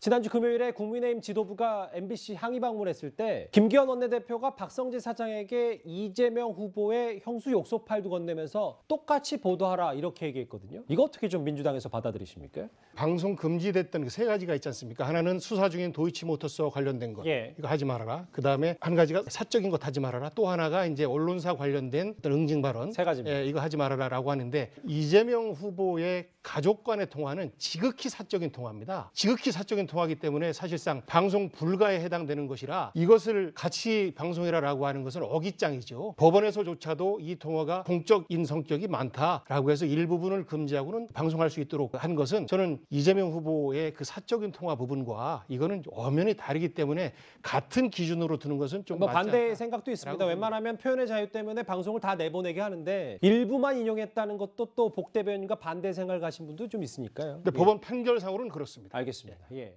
지난주 금요일에 국민의힘 지도부가 MBC 항의 방문했을 때 김기현 원내대표가 박성재 사장에게 이재명 후보의 형수 욕소 파일도 건네면서 똑같이 보도하라 이렇게 얘기했거든요. 이거 어떻게 좀 민주당에서 받아들이십니까? 방송 금지됐던 그 세 가지가 있지 않습니까? 하나는 수사 중인 도이치모터스와 관련된 것. 예. 이거 하지 말아라. 그 다음에 한 가지가 사적인 것 하지 말아라. 또 하나가 이제 언론사 관련된 어떤 응징 발언. 세 가지입니다. 예, 이거 하지 말아라라고 하는데 이재명 후보의 가족 간의 통화는 지극히 사적인 통화입니다. 지극히 사적인 통화 이기 때문에 사실상 방송 불가에 해당되는 것이라 이것을 같이 방송해라라고 하는 것은 어깃장이죠. 법원에서조차도 이 통화가 공적인 성격이 많다라고 해서 일부분을 금지하고는 방송할 수 있도록 한 것은 저는 이재명 후보의 그 사적인 통화 부분과 이거는 엄연히 다르기 때문에 같은 기준으로 두는 것은 좀뭐 맞지 반대 않다. 생각도 있습니다. 웬만하면 표현의 자유 때문에 방송을 다 내보내게 하는데 일부만 인용했다는 것도 또 복 대변인과 반대 생각을 가신 분도 좀 있으니까요. 근데 예. 법원 판결상으로는 그렇습니다. 알겠습니다. 예.